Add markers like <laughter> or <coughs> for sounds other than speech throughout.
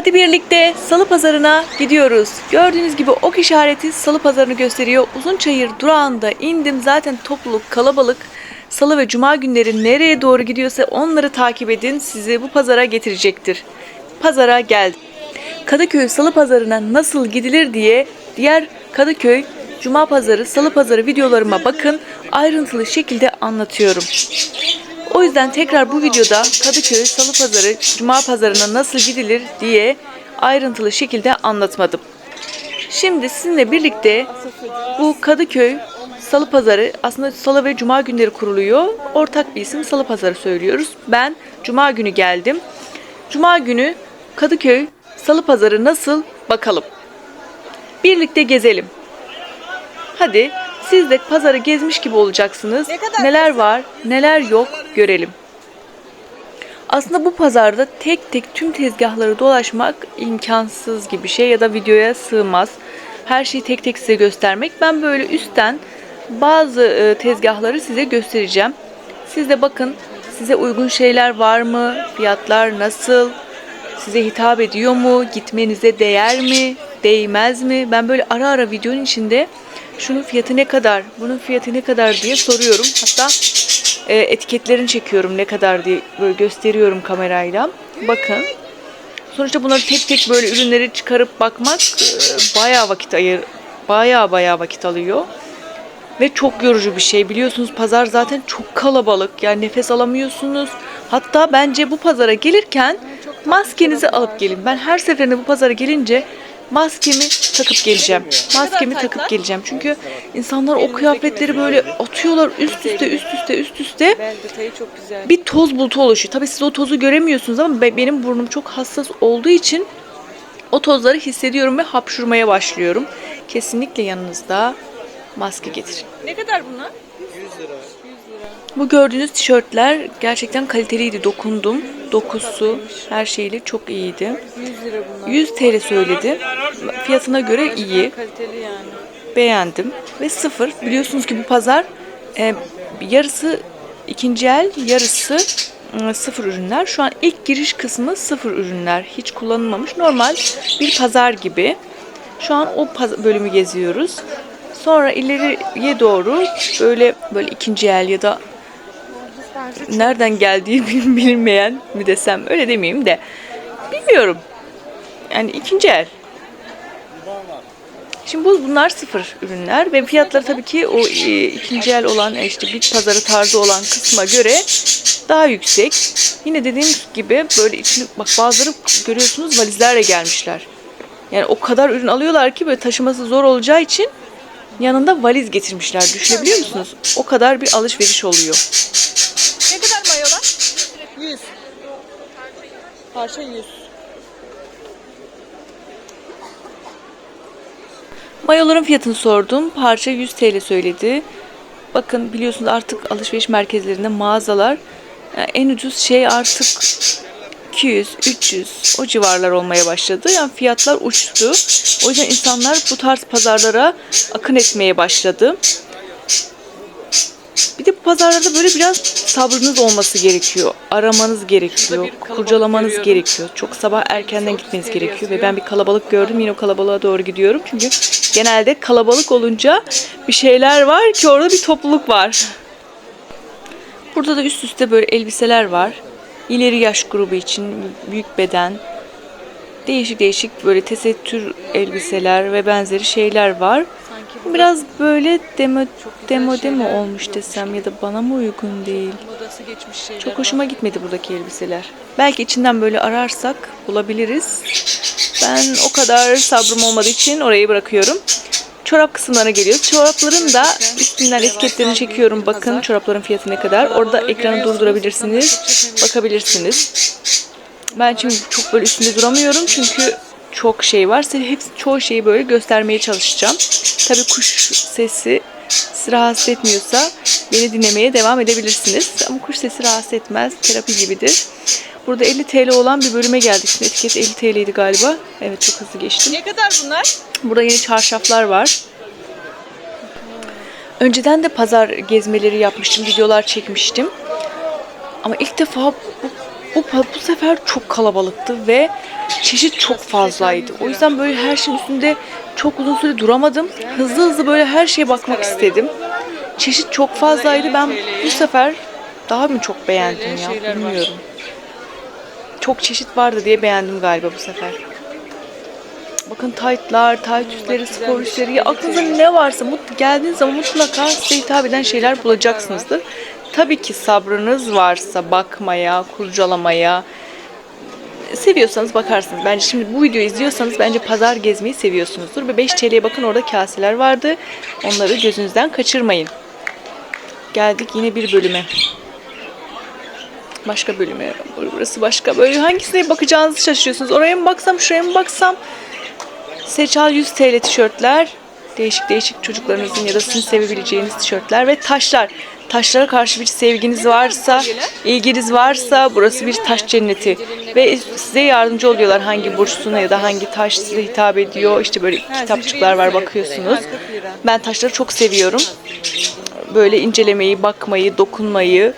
Hadi birlikte salı pazarına gidiyoruz. Gördüğünüz gibi ok işareti salı pazarını gösteriyor. Uzunçayır durağında indim. Zaten topluluk kalabalık. Salı ve cuma günleri nereye doğru gidiyorsa onları takip edin. Sizi bu pazara getirecektir. Pazara geldim. Kadıköy salı pazarına nasıl gidilir diye diğer Kadıköy Cuma pazarı, salı pazarı videolarıma bakın. Ayrıntılı şekilde anlatıyorum. O yüzden tekrar bu videoda Kadıköy Salı Pazarı, Cuma Pazarı'na nasıl gidilir diye ayrıntılı şekilde anlatmadım. Şimdi sizinle birlikte bu Kadıköy Salı Pazarı aslında Salı ve Cuma günleri kuruluyor. Ortak bir isim Salı Pazarı söylüyoruz. Ben Cuma günü geldim. Cuma günü Kadıköy Salı Pazarı nasıl bakalım. Birlikte gezelim. Hadi siz de pazarı gezmiş gibi olacaksınız. neler var, neler yok görelim. Aslında bu pazarda tek tek tüm tezgahları dolaşmak imkansız gibi şey ya da videoya sığmaz. Her şeyi tek tek size göstermek. Ben böyle üstten bazı e, tezgahları size göstereceğim. Siz de bakın size uygun şeyler var mı? Fiyatlar nasıl? Size hitap ediyor mu? Gitmenize değer mi? Değmez mi? Ben böyle ara ara videonun içinde şunun fiyatı ne kadar, bunun fiyatı ne kadar diye soruyorum. Hatta e, etiketlerini çekiyorum ne kadar diye böyle gösteriyorum kamerayla. Bakın. Sonuçta bunları tek tek böyle ürünleri çıkarıp bakmak e, bayağı vakit ayır, bayağı bayağı vakit alıyor. Ve çok yorucu bir şey. Biliyorsunuz pazar zaten çok kalabalık. Yani nefes alamıyorsunuz. Hatta bence bu pazara gelirken maskenizi alıp gelin. Ben her seferinde bu pazara gelince maskemi takıp geleceğim. Maskemi takıp geleceğim. Çünkü insanlar o kıyafetleri böyle atıyorlar üst üste üst üste üst üste. Bir toz bulutu oluşuyor. Tabii siz o tozu göremiyorsunuz ama be- benim burnum çok hassas olduğu için o tozları hissediyorum ve hapşurmaya başlıyorum. Kesinlikle yanınızda maske getirin. Ne kadar bunlar? Bu gördüğünüz tişörtler gerçekten kaliteliydi. Dokundum. Dokusu, her şeyle çok iyiydi. 100 lira bunlar. 100 TL söyledi. Fiyatına göre iyi. Kaliteli yani. Beğendim. Ve sıfır. Biliyorsunuz ki bu pazar e, yarısı ikinci el, yarısı e, sıfır ürünler. Şu an ilk giriş kısmı sıfır ürünler. Hiç kullanılmamış. Normal bir pazar gibi. Şu an o bölümü geziyoruz. Sonra ileriye doğru böyle böyle ikinci el ya da nereden geldiği bil- bilinmeyen mi desem öyle demeyeyim de bilmiyorum. Yani ikinci el. Şimdi bu bunlar sıfır ürünler ve fiyatları tabii ki o e, ikinci el olan e, işte bit pazarı tarzı olan kısma göre daha yüksek. Yine dediğim gibi böyle içini bak bazıları görüyorsunuz valizlerle gelmişler. Yani o kadar ürün alıyorlar ki böyle taşıması zor olacağı için yanında valiz getirmişler. Düşünebiliyor musunuz? O kadar bir alışveriş oluyor. Ne kadar mayolar? 100. Parça 100. Mayoların fiyatını sordum. Parça 100 TL söyledi. Bakın biliyorsunuz artık alışveriş merkezlerinde mağazalar yani en ucuz şey artık 200, 300 o civarlar olmaya başladı. Yani fiyatlar uçtu. O yüzden insanlar bu tarz pazarlara akın etmeye başladı. Bir de bu pazarlarda böyle biraz sabrınız olması gerekiyor. Aramanız gerekiyor. Kurcalamanız görüyorum. gerekiyor. Çok sabah erkenden gitmeniz gerekiyor. Ve ben bir kalabalık gördüm. Yine o kalabalığa doğru gidiyorum. Çünkü genelde kalabalık olunca bir şeyler var ki orada bir topluluk var. Burada da üst üste böyle elbiseler var. İleri yaş grubu için büyük beden. Değişik değişik böyle tesettür elbiseler ve benzeri şeyler var. Sanki Biraz böyle demo demo demo olmuş desem ya da bana mı uygun değil. Çok hoşuma gitmedi buradaki elbiseler. Belki içinden böyle ararsak bulabiliriz. Ben o kadar sabrım olmadığı için orayı bırakıyorum. Çorap kısımlarına geliyoruz. Çorapların da üstünden etiketlerini çekiyorum. Bakın çorapların fiyatı ne kadar. Orada ekranı durdurabilirsiniz. Bakabilirsiniz. Ben şimdi çok böyle üstünde duramıyorum çünkü çok şey var. Size hepsi çoğu şeyi böyle göstermeye çalışacağım. Tabii kuş sesi sizi rahatsız etmiyorsa beni dinlemeye devam edebilirsiniz. Ama kuş sesi rahatsız etmez. Terapi gibidir. Burada 50 TL olan bir bölüme geldik. Şimdi etiket 50 TL'ydi galiba. Evet çok hızlı geçtim. Ne kadar bunlar? Burada yeni çarşaflar var. Önceden de pazar gezmeleri yapmıştım, videolar çekmiştim. Ama ilk defa bu bu, bu sefer çok kalabalıktı ve çeşit çok fazlaydı. O yüzden böyle her şeyin üstünde çok uzun süre duramadım. Hızlı hızlı böyle her şeye bakmak istedim. Çeşit çok fazlaydı. Ben bu sefer daha mı çok beğendim ya bilmiyorum. Çok çeşit vardı diye beğendim galiba bu sefer. Bakın taytlar, tayt üstleri, spor üstleri. Ya aklınıza ne varsa mut, geldiğiniz zaman mutlaka size hitap eden şeyler bulacaksınızdır. Tabii ki sabrınız varsa bakmaya, kurcalamaya, seviyorsanız bakarsınız. Bence şimdi bu videoyu izliyorsanız bence pazar gezmeyi seviyorsunuzdur. Ve 5 TL'ye bakın orada kaseler vardı. Onları gözünüzden kaçırmayın. Geldik yine bir bölüme. Başka bölüme. Burası başka. Böyle hangisine bakacağınızı şaşırıyorsunuz. Oraya mı baksam, şuraya mı baksam? Seçal 100 TL tişörtler. Değişik değişik çocuklarınızın ya da sizin sevebileceğiniz tişörtler ve taşlar. Taşlara karşı bir sevginiz varsa, ilginiz varsa burası bir taş cenneti. Ve size yardımcı oluyorlar hangi burçsuna ya da hangi taş size hitap ediyor. İşte böyle kitapçıklar var bakıyorsunuz. Ben taşları çok seviyorum. Böyle incelemeyi, bakmayı, dokunmayı.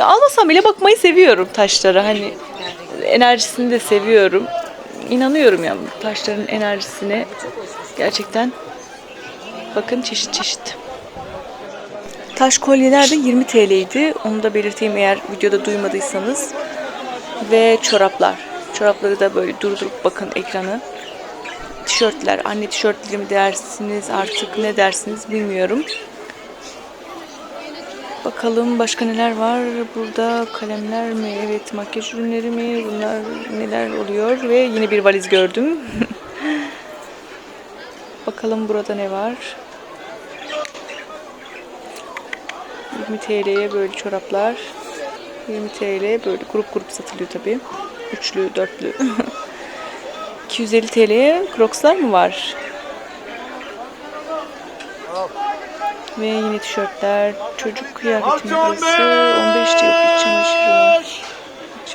Almasam bile bakmayı seviyorum taşlara. Hani enerjisini de seviyorum. İnanıyorum ya bu taşların enerjisine. Gerçekten bakın çeşit çeşit. Taş kolyeler de 20 TL'ydi. Onu da belirteyim eğer videoda duymadıysanız. Ve çoraplar. Çorapları da böyle durdurup bakın ekranı. Tişörtler, anne tişörtleri mi dersiniz artık ne dersiniz bilmiyorum. Bakalım başka neler var burada kalemler mi evet makyaj ürünleri mi bunlar neler oluyor ve yine bir valiz gördüm. <laughs> Bakalım burada ne var. 20 TL'ye böyle çoraplar. 20 TL böyle grup grup satılıyor tabi. Üçlü, dörtlü. <laughs> 250 TL'ye Crocs'lar mı var? Ve yine tişörtler, çocuk kıyafeti burası? 15 TL iç çamaşırı.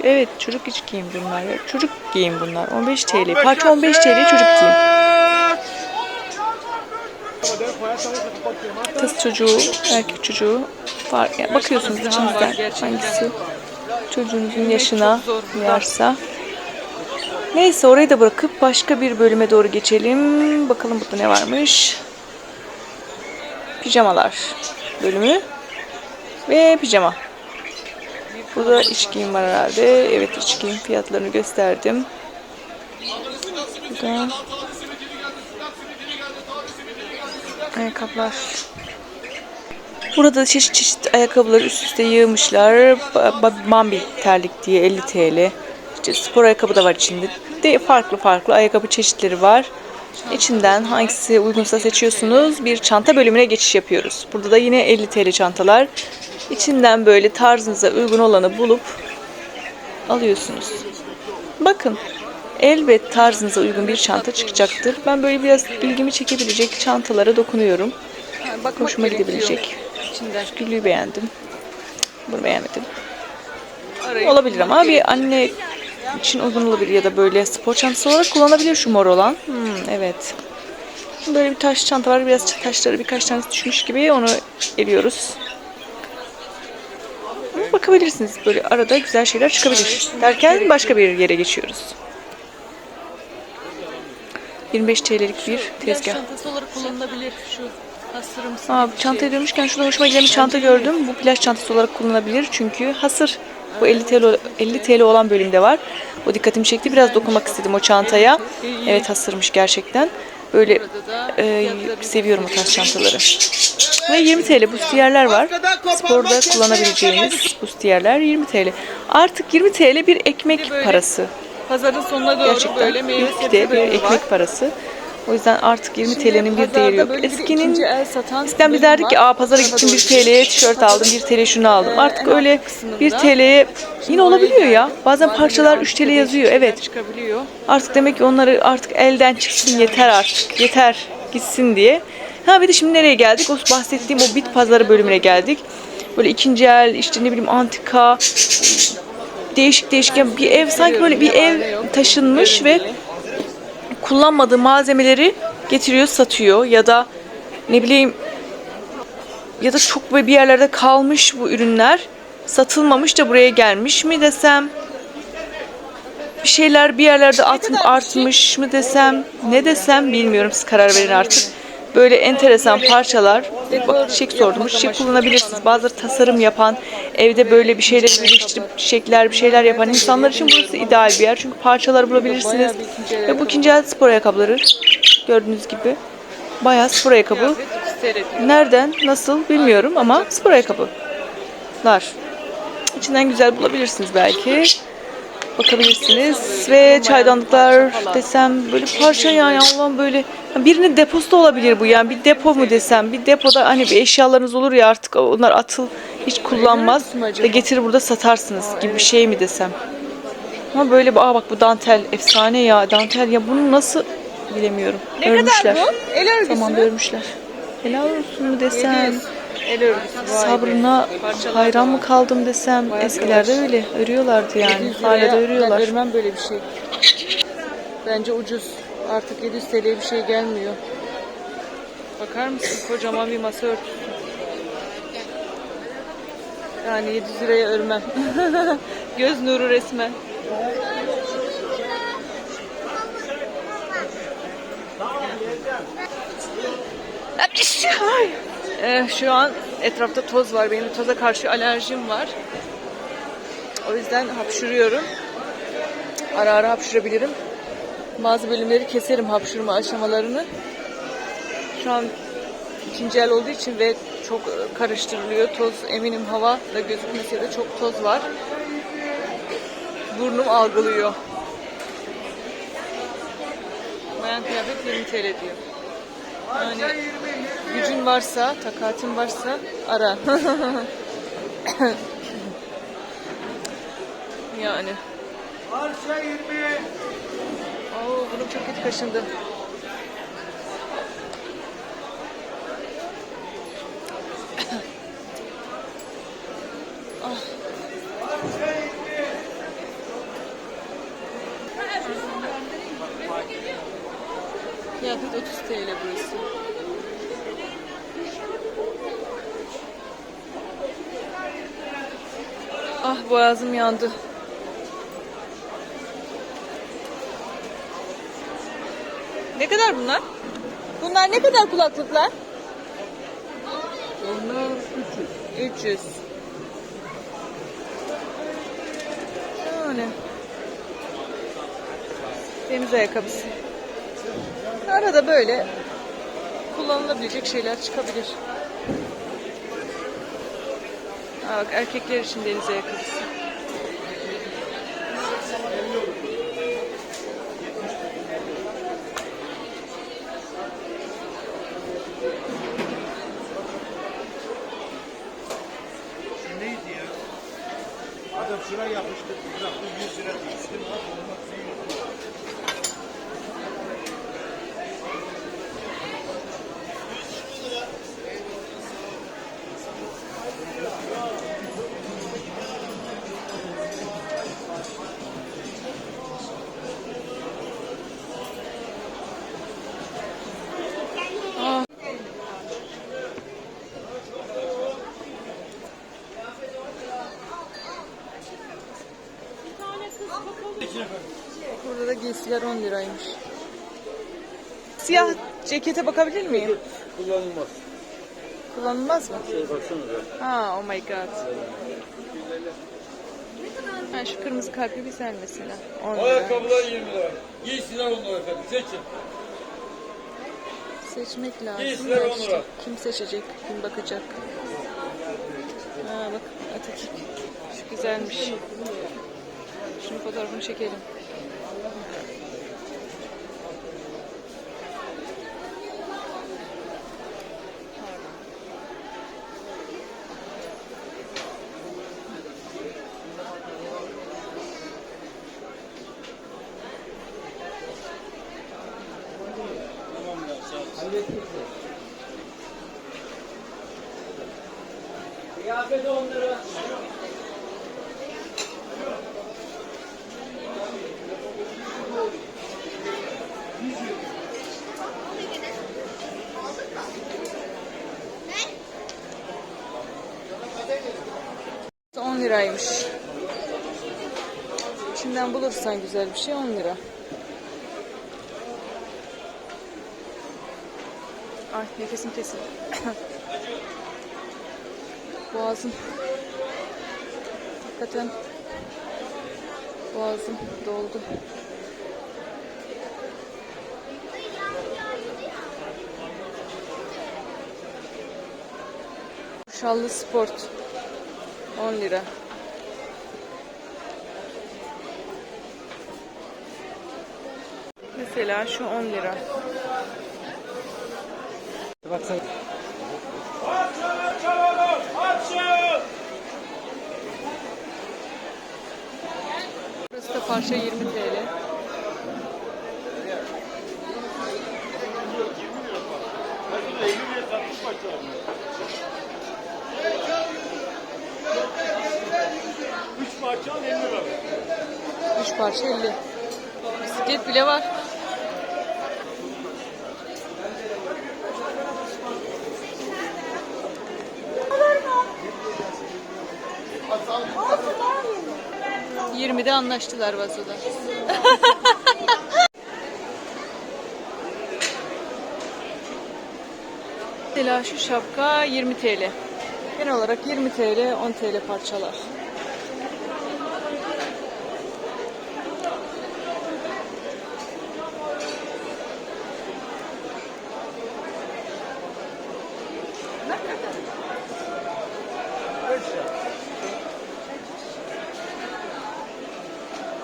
Evet çocuk iç giyim bunlar. Çocuk giyim bunlar. 15 TL. Parça 15 TL çocuk giyim. Kız çocuğu, erkek çocuğu. Yani bakıyorsunuz içinizden hangisi çocuğunuzun yaşına uyarsa. Neyse orayı da bırakıp başka bir bölüme doğru geçelim. Bakalım burada ne varmış. Pijamalar bölümü ve pijama. Burada iç giyim var herhalde. Evet iç giyim fiyatlarını gösterdim. Burada ayakkabılar. Burada çeşit çeşit ayakkabıları üst üste yığmışlar. Ba- ba- Bambi terlik diye 50 TL. İşte spor ayakkabı da var içinde. De farklı farklı ayakkabı çeşitleri var. İçinden hangisi uygunsa seçiyorsunuz. Bir çanta bölümüne geçiş yapıyoruz. Burada da yine 50 TL çantalar. İçinden böyle tarzınıza uygun olanı bulup alıyorsunuz. Bakın elbet tarzınıza uygun bir çanta çıkacaktır. Ben böyle biraz ilgimi çekebilecek çantalara dokunuyorum. Hoşuma gidebilecek. İçinden. Gülüyü beğendim. Bunu beğenmedim. Olabilir ama bir anne için uzun olabilir ya da böyle spor çantası olarak kullanabilir şu mor olan. Hmm, evet. Böyle bir taş çanta var. Biraz taşları birkaç tanesi düşmüş gibi onu eliyoruz. Ama Bakabilirsiniz. Böyle arada güzel şeyler çıkabilir. Derken başka bir yere geçiyoruz. 25 TL'lik bir tezgah. çantası olarak kullanılabilir şu. Aa, çantayı dönmüşken şurada hoşuma giden bir çanta gördüm. Bu plaj çantası olarak kullanılabilir çünkü hasır. Bu 50 TL, 50 TL olan bölümde var. O dikkatimi çekti. Biraz dokunmak istedim o çantaya. Evet hasırmış gerçekten. Böyle e, seviyorum o tarz çantaları. Ve 20 TL bustiyerler var. Sporda kullanabileceğiniz bustiyerler 20 TL. Artık 20 TL bir ekmek parası. Pazarın sonuna doğru Gerçekten böyle meyve 20 sebze bir ekmek parası. O yüzden artık 20 Şimdi TL'nin bir değeri yok. Eskinin ikinci el satan Eskiden biz derdik ki aa pazara gittim 1 doğru TL'ye tişört aldım 1 TL şunu aldım. Artık en öyle alt kısmında 1 TL'ye yine olabiliyor ya. Bazen parçalar bir 3 TL yazıyor evet. Artık demek ki onları artık elden çıksın yeter artık yeter gitsin diye. Ha bir de şimdi nereye geldik? O bahsettiğim o bit pazarı bölümüne geldik. Böyle ikinci el işte ne bileyim antika değişik değişik bir ev sanki böyle bir ev taşınmış ve kullanmadığı malzemeleri getiriyor satıyor ya da ne bileyim ya da çok bir yerlerde kalmış bu ürünler satılmamış da buraya gelmiş mi desem bir şeyler bir yerlerde atm artmış mı desem ne desem bilmiyorum siz karar verin artık. Böyle enteresan parçalar. Bak çiçek sordum. Çiçek kullanabilirsiniz. Bazıları tasarım yapan, evde böyle bir şeyler birleştirip çiçekler bir şeyler yapan insanlar için burası ideal bir yer. Çünkü parçalar bulabilirsiniz. Ve bu ikinci el spor ayakkabıları. Gördüğünüz gibi. Bayağı spor ayakkabı. Nereden, nasıl bilmiyorum ama spor ayakkabılar. İçinden güzel bulabilirsiniz belki. Bakabilirsiniz ve çaydanlıklar desem böyle parça yani Allah'ım böyle birinin deposu da olabilir bu yani bir depo mu desem bir depoda hani bir eşyalarınız olur ya artık onlar atıl hiç kullanmaz ve getirir burada satarsınız gibi bir şey mi desem. Ama böyle aa bak bu dantel efsane ya dantel ya bunu nasıl bilemiyorum. Ne Örmüşler. kadar bu? El örgüsü Tamam mü? örmüşler. Helal olsun mu desem. 700. El örgüsü. Sabrına hayran mı kaldım desem. Bayağı Eskilerde öyle örüyorlardı yani. 700 Hala da örüyorlar. Ben örmem böyle bir şey. Bence ucuz. Artık 700 TL bir şey gelmiyor. Bakar mısın? Kocaman bir masa örtüsü. Yani 700 liraya örmem. <laughs> Göz nuru resmen. Ay. Ee, şu an etrafta toz var. Benim toza karşı alerjim var. O yüzden hapşırıyorum. Ara ara hapşırabilirim. Bazı bölümleri keserim hapşırma aşamalarını. Şu an ikinci el olduğu için ve çok e, karıştırılıyor. Toz eminim hava da gözükmese de çok toz var. Burnum algılıyor. Bayan kıyafet 20 TL diyor. Yani gücün varsa, takatin varsa ara. <laughs> yani. Oo, bunun çok kötü kaşındı. <coughs> Ah. Kıyafet 30 TL burası. Boğazım yandı. Ne kadar bunlar? Bunlar ne kadar kulaklıklar? Onlar 300. 300. Yani. Deniz ayakkabısı. Arada böyle kullanılabilecek şeyler çıkabilir. Aa, bak erkekler için deniz ayakkabısı. Neydi ya? Adam şuraya yapıştı, bıraktı 100 lira düştüm. Burada da giysiler 10 liraymış. Siyah cekete bakabilir miyim? Kullanılmaz. Kullanılmaz mı? Şey baksanıza. Ha, oh my god. Ha, şu kırmızı kalpli bir sen mesela. 10 lira. Ayakkabılar 20 lira. Giysiler 10 lira efendim. Seçin. Seçmek lazım. Giysiler da on işte. lira. Kim seçecek? Kim bakacak? Ha bak Atatürk. Şu güzelmiş. Şunun fotoğrafını çekelim. Ücretimizdir. Kıyafet 10 liraymış. İçinden bulursan güzel bir şey 10 lira. Ay nefesim kesildi. <coughs> Boğazım. Hakikaten boğazım doldu. Şallı Sport 10 lira. Mesela şu 10 lira. Burası da parça 20 TL. Üç parça 50 lira. 3 parça 50. Bisiklet bile var. Yirmide anlaştılar vazoda. Mesela <laughs> şu şapka 20 TL. Genel olarak 20 TL, 10 TL parçalar.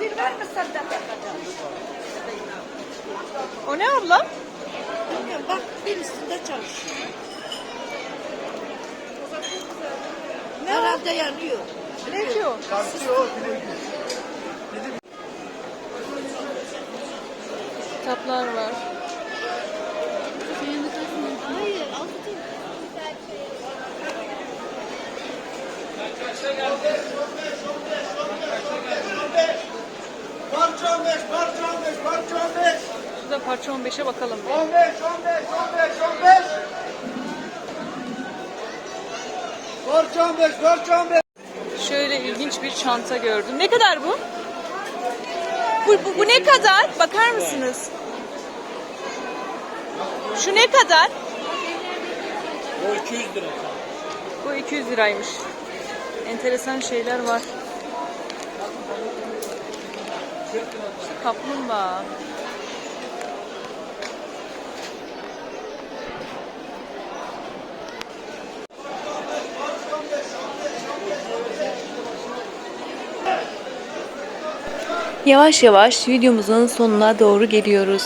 Bir var mı senden bakacağım? O ne abla? Bilmiyorum bak bir üstünde çalışıyor. Herhalde yanıyor. Ne ki o? Kitaplar var. Parça 15, parça 15, parça 15. Şurada parça 15'e bakalım. bir. 15, 15, 15, 15. Parça 15, parça 15. Şöyle ilginç bir çanta gördüm. Ne kadar bu? Bu, bu, bu ne kadar? Bakar mısınız? Şu ne kadar? O 200 lira. Bu 200 liraymış. Enteresan şeyler var. Kaplumbağa. Yavaş yavaş videomuzun sonuna doğru geliyoruz.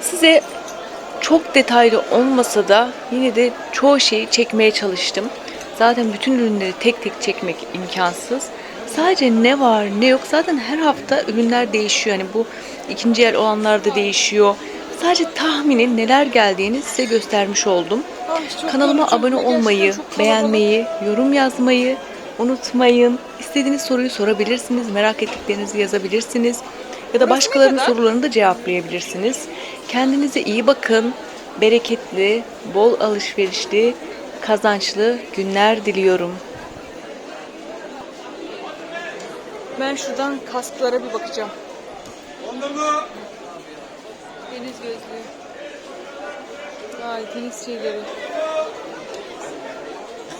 Size çok detaylı olmasa da yine de çoğu şeyi çekmeye çalıştım. Zaten bütün ürünleri tek tek çekmek imkansız. Sadece ne var ne yok zaten her hafta ürünler değişiyor. Yani bu ikinci el olanlar da değişiyor. Sadece tahminin neler geldiğini size göstermiş oldum. Kanalıma abone olmayı, beğenmeyi, yorum yazmayı unutmayın. İstediğiniz soruyu sorabilirsiniz, merak ettiklerinizi yazabilirsiniz ya da başkalarının sorularını da cevaplayabilirsiniz. Kendinize iyi bakın. Bereketli, bol alışverişli, kazançlı günler diliyorum. Ben şuradan kasklara bir bakacağım. Dondurma. Deniz gözlüğü. Vay deniz şeyleri.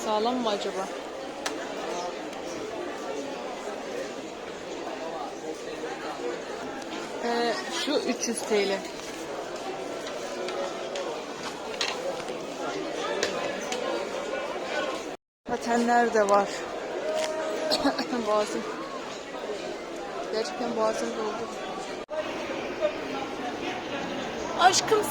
Sağlam mı acaba? Ee, şu 300 TL. Patenler de var. <coughs> boğazım. Gerçekten boğazım doldu. Aşkım sen